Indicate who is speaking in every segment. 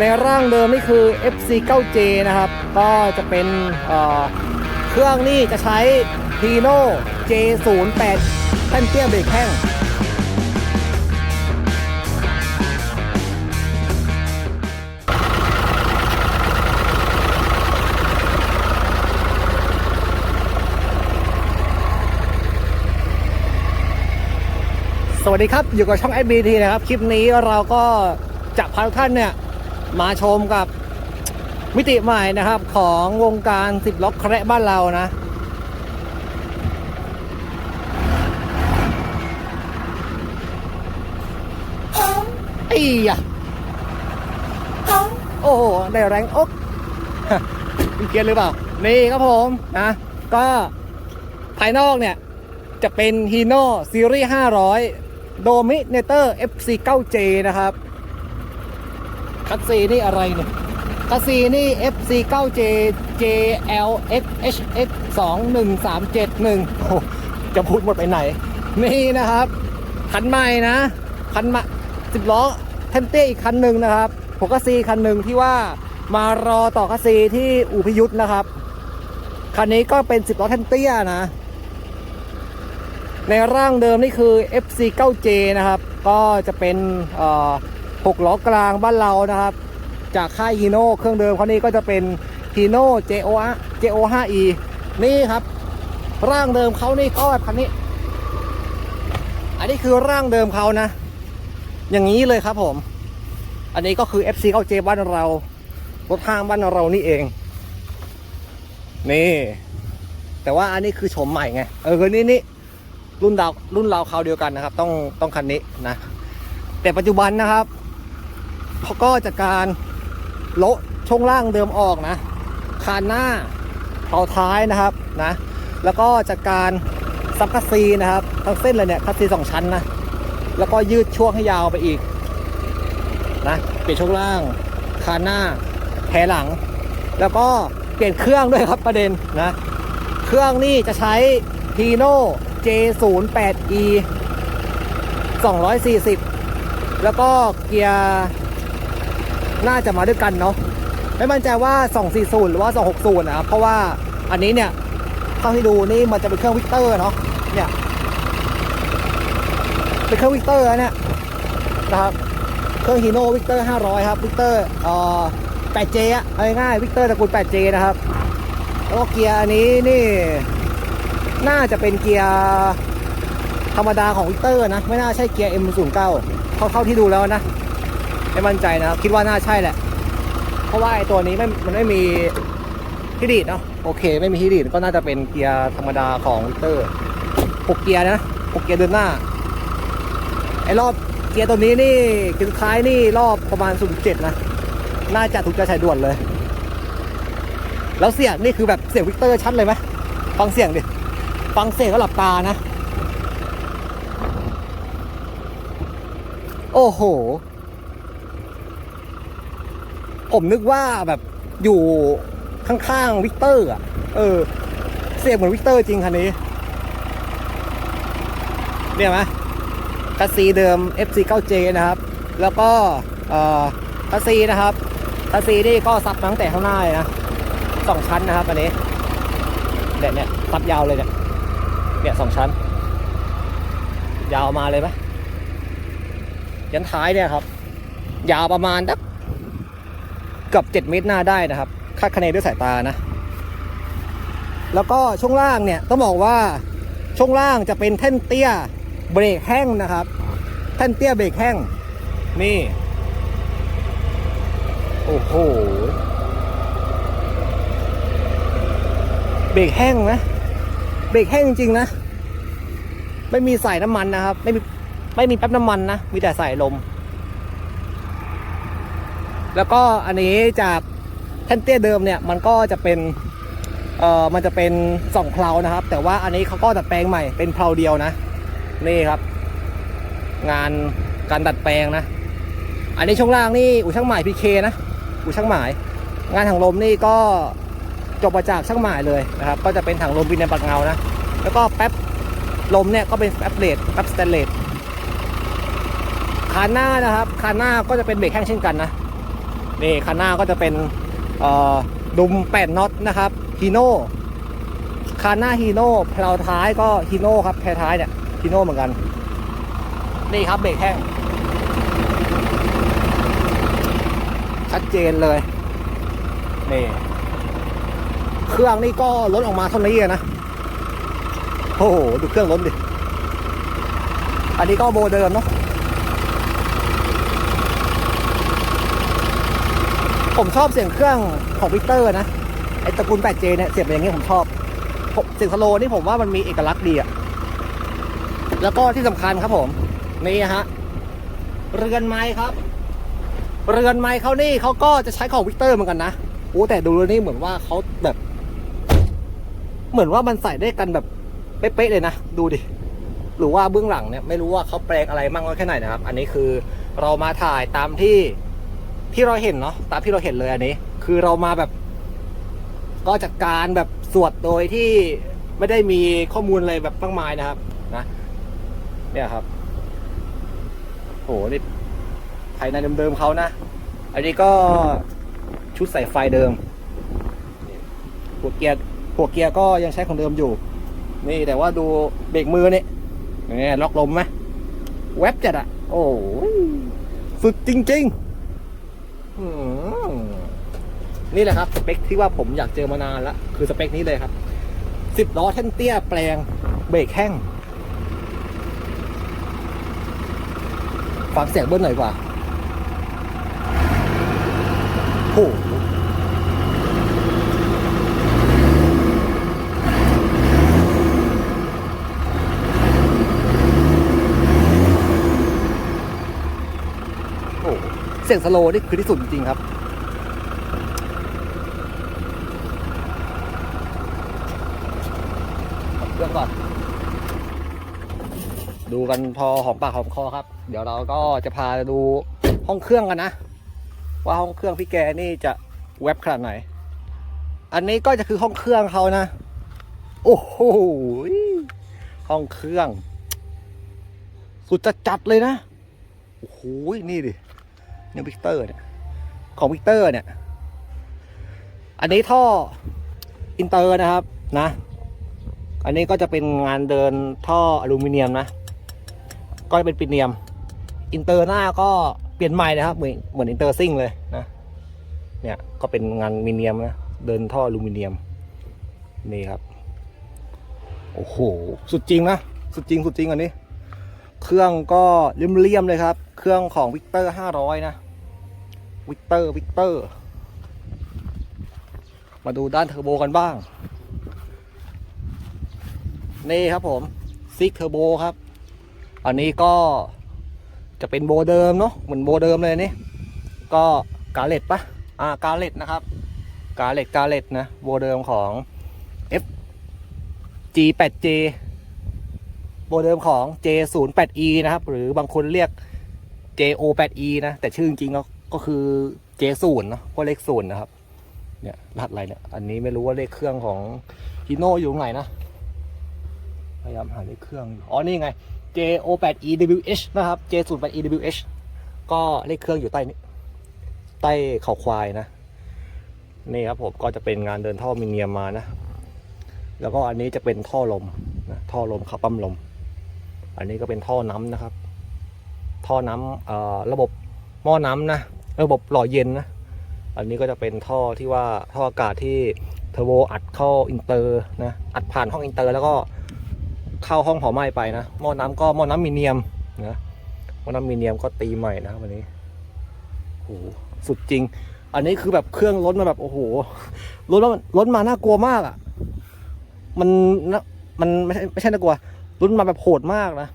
Speaker 1: ในร่างเดิมนี่คือ FC9J นะครับ ก็จะเป็นเครื่องนี่จะใช้ Hino J08 แท่นเตี้ยเบรกแห้งสวัสดีครับ อยู่กับช่อง SBT นะครับ คลิปนี้เราก็จะพาทุกท่านเนี่ย มาชมกับมิติใหม่นะครับของวงการสิบล็อกแคระบ้านเรานะ ไอ้ยะโอ้โห ได้แรงอกเกียร์หรือเปล่า นี่ครับผมนะ ก็ภายนอกเนี่ย จะเป็น Hino Series 500 Dominator FC9J นะครับ คัสซีนี่อะไรเนี่ยคัสซีนี่ FC9J JLXHX 21371โอ้จะพูดหมดไปไหน นี่นะครับ คันใหม่นะ คันใหม่สิบล้อเทนเต้อีกคันหนึ่งนะครับผมคัสซีคันหนึ่งที่ว่ามารอต่อคัสซีที่อูพิยุทธนะครับ คันนี้ก็เป็นสิบล้อเทนเตี้ยนะ ในร่างเดิมนี่คือ FC9J นะครับ ก็จะเป็นเอ่อ 6ล้อกลางบ้านเรานะครับ จากค่ายฮีโน่เครื่องเดิมเขานี่ก็จะเป็นฮีโน่ JO JO5E นี่ครับ ร่างเดิมเขานี่ก็คันนี้ อันนี้คือร่างเดิมเขานะ อย่างนี้เลยครับผม อันนี้ก็คือ FC9J บ้านเรารถทางบ้านเรานี่เอง นี่ แต่ว่าอันนี้คือโฉมใหม่ไง เออนี่นี่รุ่นดาวรุ่นเราวคราวเดียวกันนะครับ ต้องต้องคันนี้นะ แต่ปัจจุบันนะครับ เขาก็จัดการโละช่วงล่างเดิมออกนะ คานหน้าเผาท้ายนะครับนะ แล้วก็จัดการซับคัสซีนะครับทั้งเส้นเลยเนี่ยคัสซีสองชั้นนะ แล้วก็ยืดช่วงให้ยาวไปอีกนะเปลี่ยนช่วงล่าง คานหน้าแผหลัง แล้วก็เปลี่ยนเครื่องด้วยครับประเด็นนะ เครื่องนี่จะใช้ Hino J08E 240 แล้วก็เกียร์ น่าจะมาด้วยกันเนาะไม่มั่นใจว่า 240 หรือว่า 260 นะครับ เพราะว่าอันนี้เนี่ยเท่าที่ดูนี่มันจะเป็นเครื่องวิกเตอร์เนาะเนี่ยเป็นเครื่องวิกเตอร์เนี่ยนะครับเครื่อง Hino Victor 500 ครับ Victor เอ่อ 8J อะเอาง่ายๆ Victor ตระกูล 8J นะครับแล้วเกียร์อันนี้นี่ น่าจะเป็นเกียร์ธรรมดาของวิกเตอร์นะ ไม่น่าใช่เกียร์ M09 เท่าเท่าที่ดูแล้วนะ ไม่มั่นใจนะคิดว่าน่าใช่แหละ เพราะว่าไอ้ตัวนี้ไม่มันไม่มีที่ดีดเนาะโอเค ไม่มีที่ดีดก็น่าจะเป็นเกียร์ธรรมดาของวิเตอร์หกเกียร์นะหกเกียร์เดินหน้าไอ้รอบเกียร์ตัวนี้นี่เกียร์สุดท้ายนี่รอบประมาณ0.7นนะน่าจะถูกใจชายด่วนเลย แล้วเสียงนี่คือแบบเสียงวิกเตอร์ชัดเลยไหมฟังเสียงดิฟังเสียงก็หลับตานะ โอ้โห ผมนึกว่าแบบอยู่ข้างๆวิกเตอร์อะ เออ เสียงเหมือนวิกเตอร์จริงคันนี้ เนี่ยไหมคัสซีเดิม FC9J นะครับ แล้วก็คัสซีนะครับคัสซีนี่ก็ซับตั้งแต่ข้างหน้าเลยนะสองชั้นนะครับอันนี้เนี่ยเนี่ยซับยาวเลยเนี่ยเนี่ยสองชั้น ยาวมาเลยไหมยันท้ายเนี่ยครับ ยาวประมาณสัก กือบเจ็ดเมตรหน้าได้นะครับ คาดคะเนด้วยสายตานะ แล้วก็ช่วงล่างเนี่ยต้องบอกว่าช่วงล่างจะเป็นแท่นเตี้ยเบรกแห้งนะครับ แท่นเตี้ยเบรกแห้งนี่ โอ้โหเบรกแห้งนะเบรกแห้งจริงๆนะ ไม่มีใส่น้ำมันนะครับ ไม่มีไม่มีแป๊บน้ำมันนะ มีแต่ใส่ลม แล้วก็อันนี้จากแท่นเตี้ยเดิมเนี่ยมันก็จะเป็นเอ่อมันจะเป็นสองเพลานะครับ แต่ว่าอันนี้เขาก็ดัดแปลงใหม่เป็นเพลาเดียวนะ นี่ครับ งานการดัดแปลงนะ อันนี้ช่วงล่างนี่อู่ช่างหมายพีเคนะอู่ช่างหมาย งานถังลมนี่ก็จบมาจากช่างหมายเลยนะครับ ก็จะเป็นถังลมวินในปักเงานะ แล้วก็แป๊บลมเนี่ยก็เป็นแป๊บเลดแป๊บสแตนเลสคานหน้านะครับคานหน้าก็จะเป็นเบรกแห้งเช่นกันนะ นี่คันหน้าก็จะเป็นดุมแปดน็อตนะครับฮีโน่คันหน้าฮีโน่เพลาท้ายก็ฮีโน่ครับแพรท้ายเนี่ยฮีโน่เหมือนกัน นี่ครับเบรกแห้งชัดเจนเลยนี่เครื่องนี่ก็ลดออกมาเท่านี้นะโอ้โหดูเครื่องล้นดิ อันนี้ก็โบเดิมเนาะ ผมชอบเสียงเครื่องของวิกเตอร์นะ ไอตระกูล 8J เนี่ยเสียงเป็นอย่างนี้ผมชอบผมเสียงสโลนี่ผมว่ามันมีเอกลักษณ์ดีอะแล้วก็ที่สำคัญครับผม นี่ฮะ เรือนไม้ครับ เรือนไม้เขานี่เขาก็จะใช้ของวิกเตอร์เหมือนกันนะโอ้แต่ดูแล้วนี่เหมือนว่าเขาแบบ เหมือนว่ามันใส่ได้กันแบบเป๊ะๆเลยนะ ดูดิหรือว่าเบื้องหลังเนี่ยไม่รู้ว่าเขาแปลงอะไรมั่งน้อยแค่ไหนนะครับ อันนี้คือเรามาถ่ายตามที่ ที่เราเห็นเนาะตามที่เราเห็นเลยอันนี้ คือเรามาแบบ ก็จัดการแบบสวดโดยที่ไม่ได้มีข้อมูลอะไรแบบมากมายนะครับ นะเนี่ยครับโหนี่ภายในเดิมๆเขานะอันนี้ก็ชุดใส่ไฟเดิมหัวเกียร์หัวเกียร์ก็ยังใช้ของเดิมอยู่ นี่แต่ว่าดูเบรกมือนี่นี่ล็อกลมไหมแวบจัดอะโอ้ยสุดจริง ๆอืม นี่แหละครับสเปคที่ว่าผมอยากเจอมานานละคือสเปคนี้เลยครับสิบล้อแท่นเตี้ยแปลงเบรกแห้งฟังเสียงเบิ้ลหน่อยกว่าโอ้โหเสียงสโลว์นี่คือที่สุดจริงครับเรื่องก่อน ดูกันพอหอมปากหอมคอครับ เดี๋ยวเราก็จะพาดูห้องเครื่องกันนะ ว่าห้องเครื่องพี่แกนี่จะแว็บขนาดไหน อันนี้ก็จะคือห้องเครื่องเขานะ โอ้โหห้องเครื่อง สุดจะจัดเลยนะโอ้โหนี่ดิเนี่ยวิกเตอร์เนี่ยของวิกเตอร์เนี่ย อันนี้ท่ออินเตอร์นะครับนะ อันนี้ก็จะเป็นงานเดินท่ออลูมิเนียมนะ ก็จะเป็นปิเนียม อินเตอร์หน้าก็เปลี่ยนใหม่นะครับ เหมือนเหมือนอินเตอร์ซิ่งเลยนะ เนี่ยก็เป็นงานมิเนียมนะ เดินท่ออลูมิเนียม นี่ครับ โอ้โห สุดจริงนะ สุดจริงสุดจริงอันนี้ เครื่องก็เลี่ยมๆเลยครับ เครื่องของวิกเตอร์ห้าร้อยนะ วิกเตอร์วิกเตอร์ มาดูด้านเทอร์โบกันบ้าง นี่ครับผมซิกเทอร์โบครับ อันนี้ก็จะเป็นโบเดิมเนาะเหมือนโบเดิมเลยนี่ ก็กาเลตปะอ่ากาเลตนะครับ กาเลตกาเลตนะ โบเดิมของ F G8J โบเดิมของ J08E นะครับ หรือบางคนเรียก JO8E นะ แต่ชื่อจริงก็ก็คือ J0 เนะเพราะเลขศูนย์นะครับ เนี่ยรหัสอะไรเนี่ย อันนี้ไม่รู้ว่าเลขเครื่องของฮิโนอยู่ตรงไหนนะ พยายามหาเลขเครื่องอยู่อ๋อ นี่ไง JO8EWH นะครับ J08EWH ก็เลขเครื่องอยู่ใต้นี้ใต้เขาควายนะ นี่ครับผมก็จะเป็นงานเดินท่อมิเนียมมานะ แล้วก็อันนี้จะเป็นท่อลมนะท่อลมขับปั๊มลม อันนี้ก็เป็นท่อน้ำนะครับ ท่อน้ำระบบหม้อน้ำนะ ระบบหล่อเย็นนะ อันนี้ก็จะเป็นท่อที่ว่าท่ออากาศที่เทอร์โบอัดเข้าอินเตอร์นะ อัดผ่านห้องอินเตอร์ แล้วก็ เข้าห้องเผาไหม้ไปนะหม้อน้ำก็หม้อน้ำมีเนียมนะหม้อน้ำมีเนียมก็ตีใหม่นะวันนี้โอ้โหสุดจริง อันนี้คือแบบเครื่องล้นมาแบบโอ้โหล้นวมันล้นมาน่ากลัวมากอะ มันนะมันไม่ใช่ไม่ใช่น่ากลัวล้นมาแบบโหดมากนะ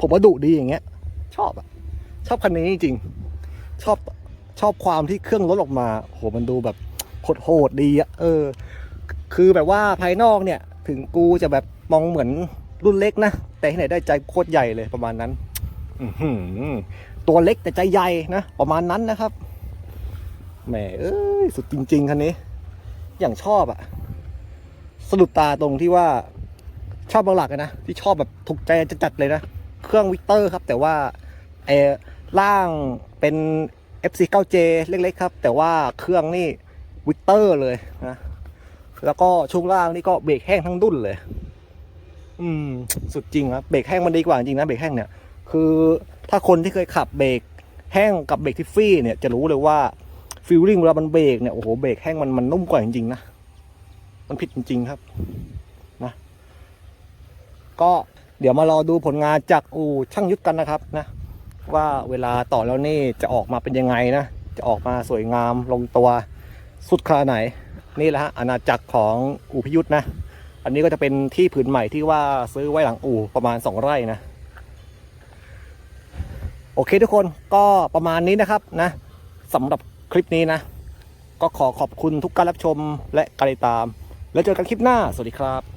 Speaker 1: ผมว่าดุดีอย่างเงี้ย ชอบอะ ชอบคันนี้จริงชอบชอบความที่เครื่องรถออกมาโหมันดูแบบโหดๆดีอะเออ คือแบบว่าภายนอกเนี่ย ถึงกูจะแบบ มองเหมือนรุ่นเล็กนะ แต่ที่ไหนได้ใจโคตรใหญ่เลยประมาณนั้นตัวเล็กแต่ใจใหญ่นะ ประมาณนั้นนะครับแหมเอ้ยสุดจริง ๆคันนี้ อย่างชอบอะสะดุดตาตรงที่ว่าชอบบางหลักนะที่ชอบแบบถูกใจจัดๆเลยนะ เครื่องวิกเตอร์ครับ แต่ว่าเออล่างเป็น FC 9J เล็กๆครับ แต่ว่าเครื่องนี่วิกเตอร์เลยนะ แล้วก็ช่วงล่างนี่ก็เบรกแห้งทั้งดุ้นเลย อืม สุดจริงครับเบรกแห้งมันดีกว่าจริงนะเบรกแห้งเนี่ย คือถ้าคนที่เคยขับเบรกแห้งกับเบรกทิฟฟี่เนี่ยจะรู้เลยว่าฟิลลิ่งเวลามันเบรกเนี่ยโอ้โหเบรกแห้งมันมันนุ่มกว่าจริงๆนะมันผิดจริง ๆครับนะก็เดี๋ยวมารอดูผลงานจากอู่ช่างยุทธกันนะครับนะว่าเวลาต่อแล้วนี่จะออกมาเป็นยังไงนะจะออกมาสวยงามลงตัวสุดขนาดไหน นี่แหละฮะอาณาจักรของอู่พิยุทธนะ อันนี้ก็จะเป็นที่ผืนใหม่ที่ว่าซื้อไว้หลังอู่ประมาณ 2 ไร่นะ โอเคทุกคนก็ประมาณนี้นะครับนะสำหรับคลิปนี้นะ ก็ขอขอบคุณทุกการรับชมและการติดตาม แล้วเจอกันคลิปหน้า สวัสดีครับ